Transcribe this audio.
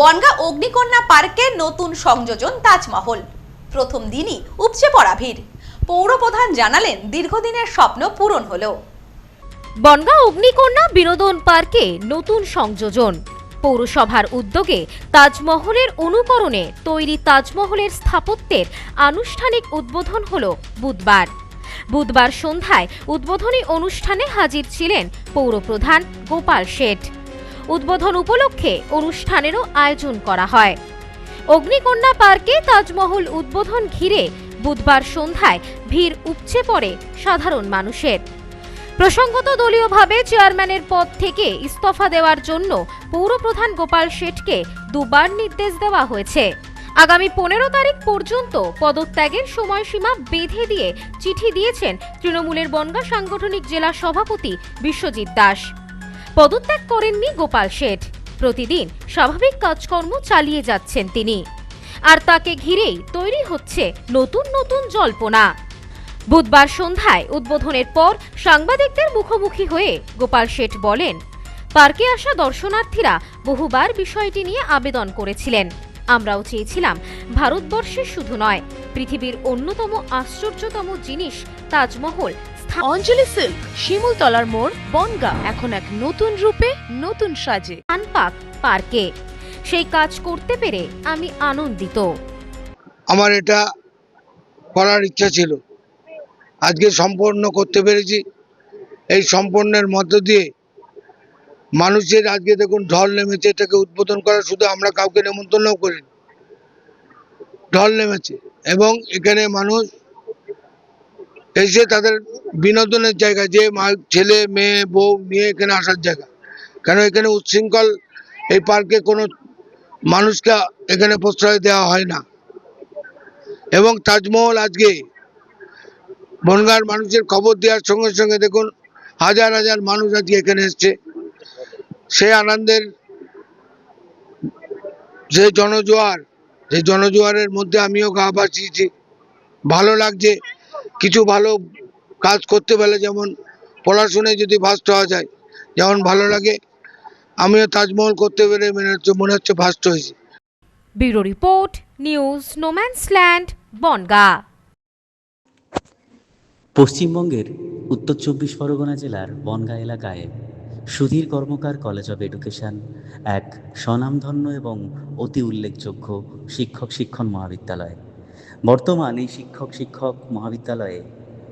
বনগা অগ্নিকন্যা পার্কে নতুন সংযোজন তাজমহল। প্রথম দিনই উপচে পড়া ভিড়। পৌরপ্রধান জানালেন, দীর্ঘদিনের স্বপ্ন পূরণ হলো। বনগাঁ অগ্নিকন্যা বিনোদন পার্কে নতুন সংযোজন। পৌরসভার উদ্যোগে তাজমহলের অনুকরণে তৈরি তাজমহলের স্থাপত্যের আনুষ্ঠানিক উদ্বোধন হল বুধবার। বুধবার সন্ধ্যায় উদ্বোধনী অনুষ্ঠানে হাজির ছিলেন পৌরপ্রধান গোপাল শেঠ। উদ্বোধন উপলক্ষে অনুষ্ঠানেরও আয়োজন করা হয়। অগ্নিকন্যা পার্কে তাজমহল উদ্বোধন ঘিরে বুধবার সন্ধ্যায় ভিড় উপচে পড়ে সাধারণ মানুষের। প্রসঙ্গত দলীয়ভাবে চেয়ারম্যানের পদ থেকে ইস্তফা দেওয়ার জন্য পৌরপ্রধান গোপাল শেঠকে দুবার নির্দেশ দেওয়া হয়েছে। আগামী পনেরো তারিখ পর্যন্ত পদত্যাগের সময়সীমা বেঁধে দিয়ে চিঠি দিয়েছেন তৃণমূলের বনগা সাংগঠনিক জেলা সভাপতি বিশ্বজিৎ দাস। পদত্যাগ করেননি গোপাল শেঠ। প্রতিদিন স্বাভাবিক কাজকর্ম চালিয়ে যাচ্ছেন তিনি। আর তাকে ঘিরেই তৈরি হচ্ছে নতুন নতুন জল্পনা। বুধবার সন্ধ্যায় উদ্বোধনের পর সাংবাদিকদের মুখোমুখি হয়ে গোপাল শেঠ বলেন, পার্কে আসা দর্শনার্থীরা বহুবার বিষয়টি নিয়ে আবেদন করেছিলেন। আমরাও চেয়েছিলাম ভারতবর্ষে শুধু নয়, পৃথিবীর অন্যতম আশ্চর্যতম জিনিস তাজমহল অঞ্জলি সিল্ক, শিমুলতলার মোড়, বনগা। এখন এক নতুন রূপে, নতুন সাজে। পাক পার্কে। সেই কাজ করতে পেরে আমি আনন্দিত। আমার এটা করার ইচ্ছা ছিল। আজকে সম্পন্ন করতে পেরেছি। এই সম্পন্নের মধ্য দিয়ে মানুষের আজকে দেখুন ঢল নেমেছে, এটাকে উদ্বোধন করা শুধু আমরা কাউকে নেমন্তন্ন করিনি। ঢল নেমেছে এবং এখানে মানুষ এসে তাদের বিনোদনের জায়গা, যে ছেলে, মেয়ে, বউ নিয়ে এখানে আসার জায়গা। কেন এখানে উচ্ছৃঙ্খল, এই পার্কে কোনো মানুষকে এখানে প্রশ্রয় দেওয়া হয় না। এবং তাজমহল আজকে বনগাঁর মানুষের খবর দেওয়ার সঙ্গে সঙ্গে দেখুন, হাজার হাজার মানুষ আজকে এখানে এসছে। সে আনন্দের যে জনজোয়ার সেই জনজোয়ারের মধ্যে আমিও গা বাঁচিয়েছি। ভালো লাগছে, কিছু ভালো কাজ করতে পারলে যেমন পড়াশোনায় যদি ফার্স্ট হওয়া যায় যেমন ভালো লাগে আমিও তাজমহল করতে পেরে মনে হচ্ছে মনে হচ্ছে ফার্স্ট হয়েছি। Bureau report news no man's land Bongaon. পশ্চিমবঙ্গের উত্তর চব্বিশ পরগনা জেলার বনগাঁ এলাকায় Sudhir Karmakar college of education এক স্বনামধন্য এবং অতি উল্লেখযোগ্য শিক্ষক শিক্ষণ মহাবিদ্যালয়। বর্তমান এই শিক্ষক শিক্ষক মহাবিদ্যালয়ে